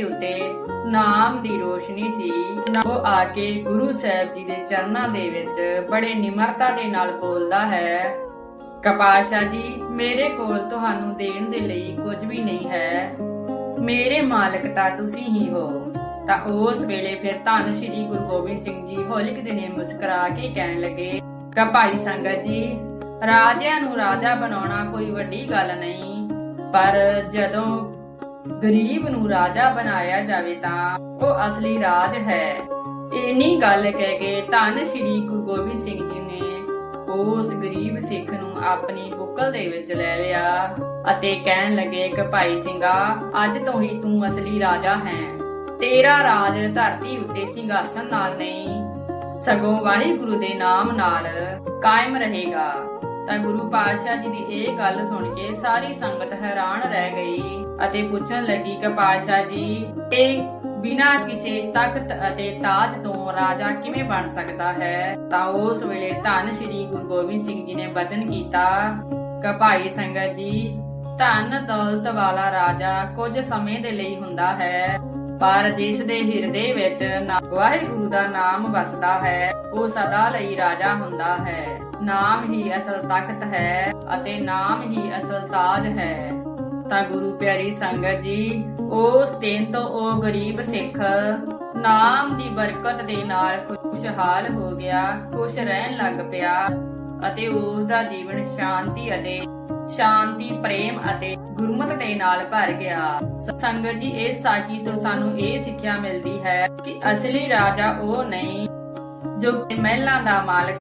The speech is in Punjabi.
ਦੇ ਨਾਮ ਦੀ ਰੋਸ਼ਨੀ ਸੀ। ਉਹ ਆ ਕੇ ਗੁਰੂ ਸਾਹਿਬ ਜੀ ਦੇ ਚਰਨਾਂ ਦੇ ਵਿੱਚ ਬੜੇ ਨਿਮਰਤਾ ਦੇ ਨਾਲ ਬੋਲਦਾ ਹੈ, ਕਪਾਸ਼ਾ ਜੀ, ਮੇਰੇ ਕੋਲ ਤੁਹਾਨੂੰ ਦੇਣ ਦੇ ਲਈ ਕੁਝ ਵੀ ਨਹੀਂ ਹੈ। ਮੇਰੇ ਮਾਲਕ ਤਾਂ ਤੁਸੀਂ ਹੀ ਹੋ। ਤਾਂ ਉਸ ਵੇਲੇ ਫਿਰ ਧੰਨ ਸ਼੍ਰੀ ਗੁਰੂ ਗੋਬਿੰਦ ਸਿੰਘ ਜੀ ਹੌਲੀ ਦਿਨੇ ਮੁਸਕਰਾ ਕੇ ਕਹਿਣ ਲੱਗੇ ਕਿ ਭਾਈ ਸੰਗਤ ਜੀ, ਰਾਜਿਆਂ ਨੂੰ ਰਾਜਾ ਬਣਾਉਣਾ ਕੋਈ ਵੱਡੀ ਗੱਲ ਨਹੀਂ, ਪਰ ਜਦੋਂ ਗਰੀਬ ਨੂੰ ਰਾਜਾ ਬਣਾਇਆ ਜਾਵੇ ਤਾਂ ਉਹ ਅਸਲੀ ਰਾਜ ਹੈ। ਇੰਨੀ ਗੱਲ ਕਹਿ ਕੇ ਧੰਨ ਸ਼੍ਰੀ ਗੁਰੂ ਗੋਬਿੰਦ ਸਿੰਘ ਜੀ ਨੇ ਉਸ ਗਰੀਬ ਸਿੱਖ ਨੂੰ ਆਪਣੀ ਬੁੱਕਲ ਦੇ ਵਿੱਚ ਲੈ ਲਿਆ ਅਤੇ ਕਹਿਣ ਲੱਗੇ ਕਿ ਭਾਈ ਸਿੰਘਾ, ਅੱਜ ਤੋਂ ਹੀ ਤੂੰ ਅਸਲੀ ਰਾਜਾ ਹੈ। ਤੇਰਾ ਰਾਜ ਧਰਤੀ ਉੱਤੇ ਸਿੰਘਾਸਨ ਨਾਲ ਨਹੀਂ, ਸਗੋਂ ਵਾਹਿਗੁਰੂ ਦੇ ਨਾਮ ਨਾਲ ਕਾਇਮ ਰਹੇਗਾ। ਤਾਂ ਗੁਰੂ ਪਾਤਸ਼ਾਹ ਜੀ ਦੀ ਇਹ ਗੱਲ ਸੁਣ ਕੇ ਸਾਰੀ ਸੰਗਤ ਹੈਰਾਨ ਰਹਿ ਗਈ ਅਤੇ ਪੁੱਛਣ ਲੱਗੀ ਕਿ ਪਾਤਸ਼ਾਹ ਜੀ, ਇਹ ਬਿਨਾਂ ਕਿਸੇ ਤਖਤ ਅਤੇ ਤਾਜ ਤੋਂ ਰਾਜਾ ਕਿਵੇਂ ਬਣ ਸਕਦਾ ਹੈ? ਤਾਂ ਉਸ ਵੇਲੇ ਧੰਨ ਸ਼੍ਰੀ ਗੁਰੂ ਗੋਬਿੰਦ ਸਿੰਘ ਜੀ ਨੇ ਬਚਨ ਕੀਤਾ ਕਿ ਭਾਈ ਸੰਗਤ ਜੀ, ਧਨ ਦੌਲਤ ਵਾਲਾ ਰਾਜਾ ਕੁਝ ਸਮੇਂ ਦੇ ਲਈ ਹੁੰਦਾ ਹੈ, ਪਰ ਜਿਸ ਦੇ ਹਿਰਦੇ ਵਿੱਚ ਵਾਹਿਗੁਰੂ ਦਾ ਨਾਮ ਵਸਦਾ ਹੈ, ਉਹ ਸਦਾ ਲਈ ਰਾਜਾ ਹੁੰਦਾ ਹੈ। ਨਾਮ ਹੀ ਅਸਲ ਤਾਕਤ ਹੈ ਅਤੇ ਨਾਮ ਹੀ ਅਸਲ ਤਾਜ ਹੈ। ਤਾਂ ਗੁਰੂ ਪਿਆਰੀ ਸੰਗਤ ਜੀ, ਉਸ ਦਿਨ ਤੋਂ ਉਹ ਗਰੀਬ ਸਿੱਖ ਨਾਮ ਦੀ ਬਰਕਤ ਦੇ ਨਾਲ ਖੁਸ਼ਹਾਲ ਹੋ ਗਿਆ, ਖੁਸ਼ ਰਹਿਣ ਲੱਗ ਪਿਆ ਅਤੇ ਉਸ ਦਾ ਜੀਵਨ ਸ਼ਾਂਤੀ ਅਤੇ ਸ਼ਾਂਤੀ, ਪ੍ਰੇਮ ਅਤੇ ਗੁਰਮਤ ਦੇ ਨਾਲ ਭਰ ਗਿਆ। ਸੰਗਤ ਜੀ, ਇਸ ਸਾਖੀ ਤੋਂ ਸਾਨੂੰ ਇਹ ਸਿੱਖਿਆ ਮਿਲਦੀ ਹੈ ਕਿ ਅਸਲੀ ਰਾਜਾ ਉਹ ਨਹੀਂ ਜੋ ਮਹਿਲਾਂ ਦਾ ਮਾਲਕ